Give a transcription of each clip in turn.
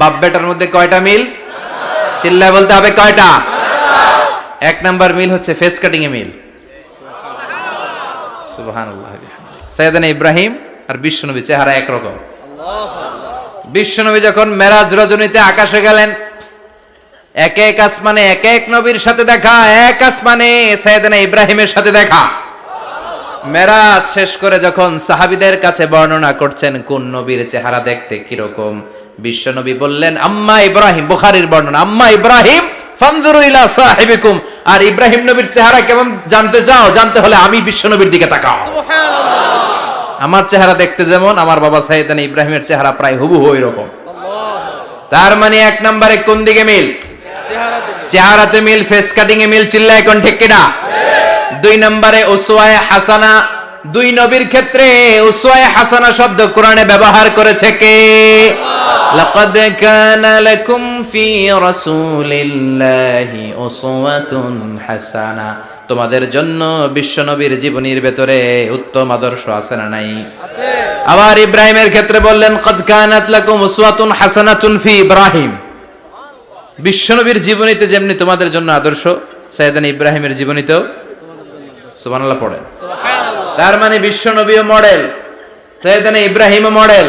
বাপ বেটার মধ্যে কয়টা মিল? চিল্লায় বলতে হবে কয়টা? এক নাম্বার মিল হচ্ছে ফেস কাটিং এ মিল সৈয়দানা ইব্রাহিম আর বিশ্বনবী চেহারা একরকম। বিশ্বনবী যখন মেরাজ রজনীতে আকাশে গেলেন, এক এক আসমানে, এক এক নবীর সাথে দেখা, এক আসমানে সৈয়দানা ইব্রাহিমের সাথে দেখা। মেরাজ শেষ করে যখন সাহাবিদের কাছে বর্ণনা করছেন, কোন নবীর চেহারা দেখতে কীরকম? বিশ্বনবী বললেন আম্মা ইব্রাহিম বুখারীর বর্ণনা আম্মা ইব্রাহিম ফানজুরু ইলা সাহিবিকুম। আর ইব্রাহিম নবীর চেহারা কেমন জানতে চাও জানতে হলে আমি বিশ্বনবীর দিকে তাকাও। আমার চেহারা দেখতে যেমন আমার বাবা সাইদানি ইব্রাহিমের চেহারা প্রায় হুবহু ওই রকম তার মানে এক নম্বরে কোন দিকে মিল? চেহারাতে মিল। ফেস কাটিং এ মিল চিল্লা এখন ঠিক কিনা? দুই নম্বরে উসওয়ায়ে হাসানা। দুই নবীর ক্ষেত্রে উসওয়ায়ে হাসানা শব্দ কোরআনে ব্যবহার করেছে কে? লাকাদ কানা লাকুম ফি রাসূলিল্লাহি উসওয়াতুন হাসানা তোমাদের জন্য বিশ্বনবীর জীবনীর ভেতরে উত্তম আদর্শ আছে না নাই? আবার ইব্রাহিমের ক্ষেত্রে বললেন কদ কানাত লাকুম উসওয়াতুন হাসানাতুন ফি ইব্রাহিম। বিশ্বনবীর জীবনীতে যেমনি তোমাদের জন্য আদর্শ সাইদান ইব্রাহিমের জীবনীতেও সুবহানাল্লাহ পড়েন। তার মানে বিশ্বনবীও মডেল সৈয়দানা ইব্রাহিমও মডেল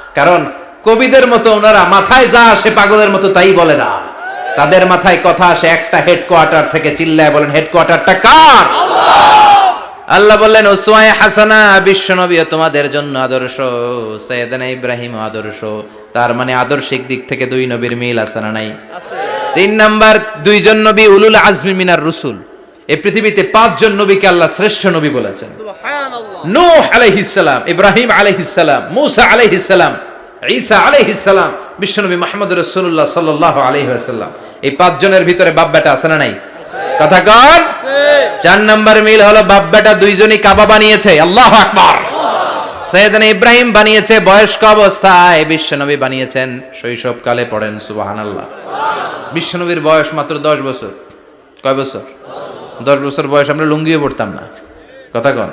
কারণ কবিদের মতো ওনারা মাথায় যা আসে পাগলের মতো তাই বলে না। তাদের মাথায় কথা আসে একটা হেডকোয়ার্টার থেকে চিল্লায় বলেন হেডকোয়ার্টারটা কার? আল্লাহ! বললেন ওসওয়ায়ে হাসানা বিশ্বনবী তোমাদের জন্য আদর্শ সৈয়দানা ইব্রাহিম আদর্শ। তার মানে আদর্শিক দিক থেকে দুই নবীর মিল আছে না নাই? তিন নাম্বার দুইজন নবী উলুল আজমি মিনার রসুল। এই পৃথিবীতে পাঁচজন নবীকে আল্লাহ শ্রেষ্ঠ নবী বলেছেন। নূহ আলাইহিস সালাম ইব্রাহিম আলাইহিস সালাম মুসা আলাইহিস সালাম ঈসা আলাইহিস সালাম বিশ্বনবী মুহাম্মদ রাসূলুল্লাহ সাল্লাল্লাহু আলাইহি ওয়াসাল্লাম। এই পাঁচজনের ভিতরে বাপ বেটা আছে না নাই? কথা কন। চার নাম্বার মিল হলো বাপ বেটা দুইজনই কাবা বানিয়েছে। আল্লাহু আকবার। সৈয়দনা ইব্রাহিম বানিয়েছে বয়স্ক অবস্থায় বিশ্বনবী বানিয়েছেন। শৈশবকালে পড়েন সুবহানাল্লাহ। বিশ্বনবীর বয়স মাত্র দশ বছর। কয় বছর? দশ বছর বয়স আমরা লুঙ্গিও পড়তাম না। কথা কন।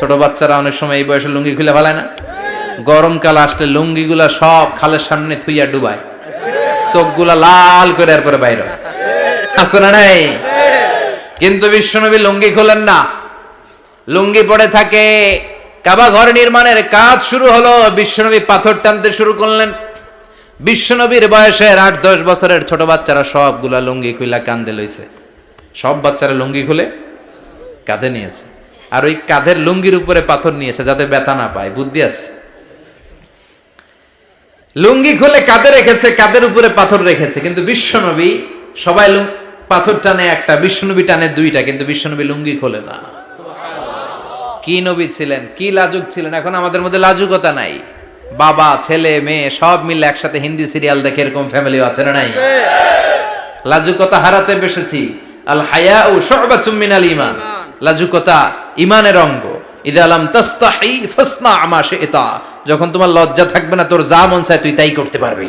ছোট বাচ্চারা অনেক সময় এই বয়সে লুঙ্গি খুলে ফেলায় না। গরমকাল আসলে লুঙ্গিগুলা সব খালের সামনে থুইয়া ডুবায়। চোখগুলা লাল করে এরপরে বাইরে। আছে না নাই? কিন্তু বিশ্বনবী লুঙ্গি খোলেন না। লুঙ্গি পড়ে থাকে, কাবা ঘর নির্মাণের কাজ শুরু হলো, বিশ্বনবী পাথর টানতে শুরু করলেন। বিশ্বনবীর বয়সের আট দশ বছরের ছোট বাচ্চারা সবগুলা লুঙ্গি খুইলা কান্দে লইছে। সব বাচ্চারা লুঙ্গি খুলে কাঁধে নিয়েছে। আর ওই কাঁধের লুঙ্গির উপরে পাথর নিয়েছে যাতে ব্যথা না পায়। বুদ্ধি আছে? লুঙ্গি খুলে কাঁধে রেখেছে কাঁধের উপরে পাথর রেখেছে। কিন্তু বিশ্বনবী সবাই পাথর টানে একটা বিশ্বনবী টানে দুইটা কিন্তু বিশ্বনবী লুঙ্গি খোলে না। কি নবী ছিলেন? কি লাজুক ছিলেন? এখন আমাদের মধ্যে লাজুকতা নাই। বাবা ছেলে মেয়ে সব মিলে একসাথে হিন্দি সিরিয়াল দেখে এরকম ফ্যামিলিও আছে না নাই? লাজুকতা হারাতে বসেছি। আল হায়া ও ইমান লাজুকতা ইমানের অঙ্গ। ইদালাম তাস্তাহি ফাসনা আমা যখন তোমার লজ্জা থাকবে না তোর যা মন চায় তুই তাই করতে পারবি।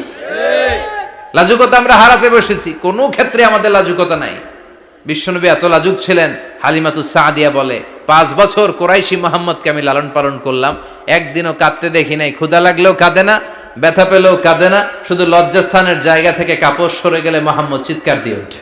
লাজুকতা আমরা হারাতে বসেছি। কোনো ক্ষেত্রে আমাদের লাজুকতা নাই। বিশ্বনবী এত লাজুক ছিলেন হালিমাতু সাদিয়া বলে পাঁচ বছর কোরাইশি মোহাম্মদকে আমি লালন পালন করলাম। একদিনও কাঁদতে দেখি নাই। ক্ষুদা লাগলেও কাঁদে না ব্যথা পেলেও কাঁদে না। শুধু লজ্জাস্থানের জায়গা থেকে কাপড় সরে গেলে মোহাম্মদ চিৎকার দিয়ে ওঠে।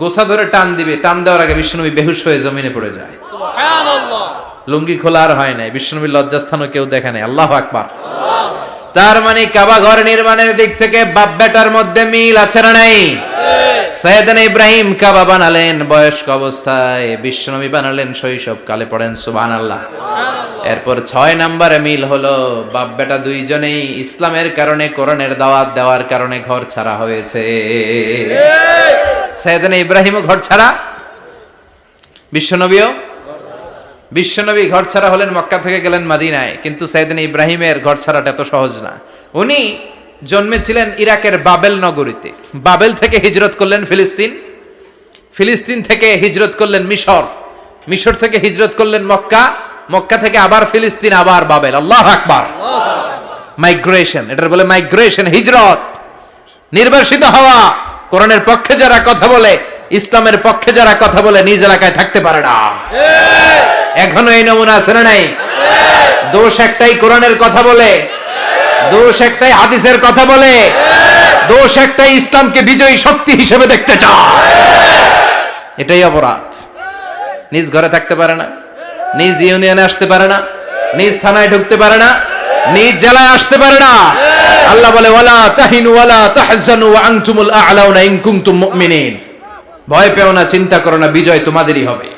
গোছা ধরে টান দিবে টান দেওয়ার আগে বিষ্ণুনবী বেহুশ হয়ে জমিনে পড়ে যায়। লুঙ্গি খোলা আর হয় নাই বিষ্ণুনবীর লজ্জাস্থানও কেউ দেখে নাই। আল্লাহ আকবার। তার মানে কাবা ঘর নির্মাণের দিক থেকে বাপ বেটার মধ্যে মিল আছে না নাই? সৈয়দান ইব্রাহিম কাবা বানালেন বয়স্ক অবস্থায় বিশ্বনবী বানালেন শৈশব কালে পড়েন সুবহান আল্লাহ এরপর ছয় নম্বরে মিল হলো বাপ বেটা দুইজনেই ইসলামের কারণে কোরআনের দাওয়াত দেওয়ার কারণে ঘর ছাড়া হয়েছে। সৈয়দান ইব্রাহিমও ঘর ছাড়া? বিশ্বনবীও? বিশ্বনবী ঘর ছাড়া হলেন মক্কা থেকে গেলেন মাদিনায় কিন্তু সাইদিন ইব্রাহিমের ঘর ছাড়াটা এত সহজ না। উনি জন্মেছিলেন ইরাকের বাবেল নগরীতে। বাবেল থেকে হিজরত করলেন ফিলিস্তিন ফিলিস্তিন থেকে হিজরত করলেন মিশর মিশর থেকে হিজরত করলেন মক্কা মক্কা থেকে আবার ফিলিস্তিন আবার বাবেল। আল্লাহ আকবার। মাইগ্রেশন এটার বলে মাইগ্রেশন হিজরত। নির্বাসিত হওয়া। কোরআনের পক্ষে যারা কথা বলে, ইসলামের পক্ষে যারা কথা বলে, নিজ এলাকায় থাকতে পারে না। এখনও এই নমুনা আছে না নাই? দোষ একটাই কোরআনের কথা বলে, দোষ একটাই হাদিসের কথা বলে, দোষ একটাই ইসলামকে বিজয়ী শক্তি হিসেবে দেখতে চায়। এটাই অপরাধ। নিজ ঘরে থাকতে পারে না, নিজ ইউনিয়নে আসতে পারে না, নিজ থানায় ঢুকতে পারে না, নিজ জেলায় আসতে পারে না। আল্লাহ বলে ওয়ালা তাহিনু ওয়ালা তাহজানু ওয়া আনতুমুল আ'লাউনা ইন কুনতুম মুমিনিন। ভয় পেও না চিন্তা করো না বিজয় তোমাদেরই হবে।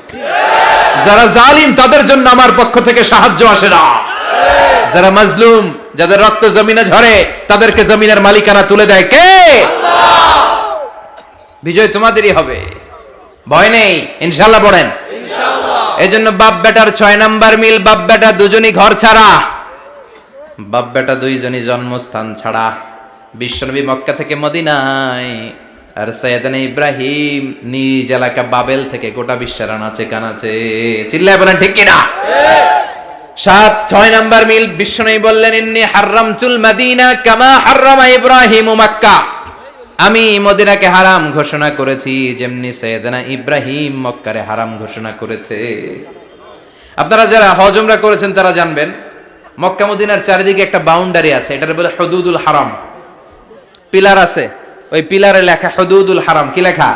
যারা জালিম তাদের জন্য আমার পক্ষ থেকে সাহায্য আসে না। যারা মাজলুম যাদের রক্ত জমিনে ঝরে তাদেরকে জমিনের মালিকানা তুলে দেয় কে? বিজয় তোমাদেরই হবে। ভয় নেই ইনশাল্লাহ পড়েন। এজন্য বাপ বেটার ছয় নাম্বার মিল বাপ বেটা দুজনই ঘর ছাড়া। বাপ বেটা দুইজনই জন্মস্থান ছাড়া। বিশ্বনবী মক্কা থেকে মদিনায়। আর সৈয়দান ইব্রাহিম নিজ এলাকা বাবেল থেকে গোটা বিশ্বের আনাচে কানাচে। চিল্লায় বলেন, ঠিক কিনা? সাত, ছয় নাম্বার মিল, বিশ্বনবী বললেন, ইন্নি হাররামতুল মাদিনা কামা হাররামা ইব্রাহিম মাক্কা। আমি মদিনাকে হারাম ঘোষণা করেছি, যেমনি সৈয়দনা ইব্রাহিম মক্কারে হারাম ঘোষণা করেছে। আপনারা যারা হজমরা করেছেন, তারা জানবেন মক্কা মদিনার চারিদিকে একটা বাউন্ডারি আছে, এটার বলে হদুদুল হারাম। পিলার আছে, ওই পিলারে লেখা হদুদুল হারাম, কি লেখা?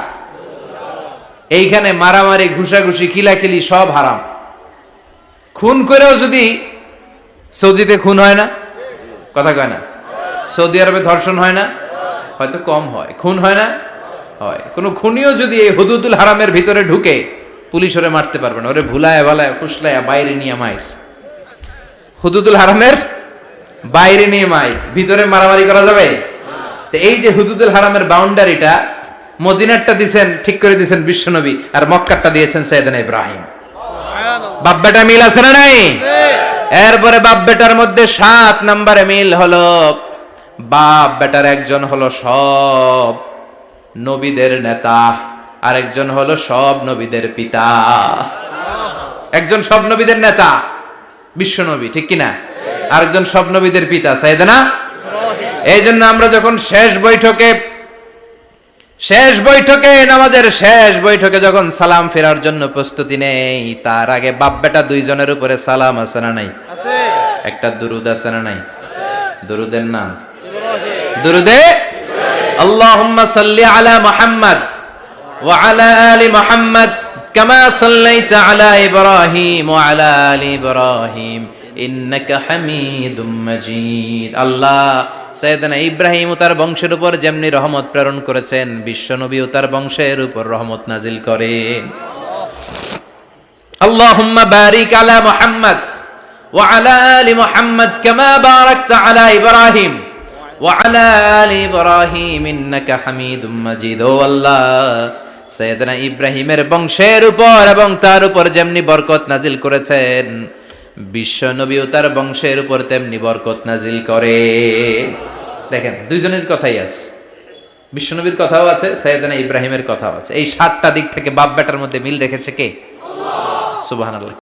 এইখানে মারামারি, ঘুষাঘুষি, কিলাকিলি সব হারাম। খুন করেও যদি সৌদিতে খুন হয় না, কথা কয় না। সৌদি আরবে ধর্ষণ হয় না, হয়তো কম হয়। খুন হয় না, হয়। কোনো খুনিও যদি এই হুদুদুল হারামের ভিতরে ঢুকে, পুলিশ ওরে মারতে পারবে না। ওরে ভুলায় ভালায় ফুসলায়, বাইরে নিয়ে মায়ের। হুদুদুল হারামের বাইরে নিয়ে মায়ের ভিতরে মারামারি করা যাবে? তো এই যে হুদুদুল হারামের বাউন্ডারিটা মদিনারটা দিছেন ঠিক করে দিছেন বিশ্বনবী আর মক্কারটা দিয়েছেন সৈয়দানা ইব্রাহিম। বাপ বেটা মিল আছে না নাই? এরপরে বাপ বেটার মধ্যে সাত নম্বরে মিল হলো বাপ বেটার একজন হলো সব নবীদের নেতা আরেকজন হলো সব নবীদের পিতা। একজন সব নবীদের নেতা। বিশ্ব নবী ঠিক কিনা? আরেকজন সব নবীদের পিতা সাইদানা এই জন্য আমরা যখন শেষ বৈঠকে শেষ বৈঠকে, নামাজের শেষ বৈঠকে যখন সালাম ফেরার জন্য প্রস্তুতি নেই, তার আগে বাপ বেটা দুইজনের উপরে সালাম আছে না নাই? একটা দুরুদ আছে না নাই? দুরুদের নাম? দুরুদে? আল্লাহুম্মা সাল্লি আলা মুহাম্মদ ওয়া আলা আলি মুহাম্মদ কামা সাল্লাইতা আলা ইব্রাহিম ওয়া আলা আলি ইব্রাহিম ইন্নাকা হামিদুম মাজিদ আল্লাহ সৈয়দনা ইব্রাহিম ও তার বংশের উপর যেমনি রহমত প্রেরণ করেছেন বিশ্বনবী ও তার বংশের উপর রহমত নাজিল করেন اللهم بارك على محمد وعلى آل محمد كما باركت على إبراهيم وعلى آل إبراهيم إنك حميد مجيد ও আল্লাহ সৈয়দনা ইব্রাহিমের বংশের উপর এবং তার উপর যেমনি বরকত নাজিল করেছেন, বিশ্ব নবী ও তার বংশের উপর তেমনি বরকত নাজিল করে। দেখেন, দুইজনের কথাই আছে। বিশ্বনবীর কথাও আছে, সৈয়দনা ইব্রাহিমের কথাও আছে। এই সাতটা দিক থেকে বাপ বেটার মধ্যে মিল রেখেছে কে? সুবহানাল্লাহ।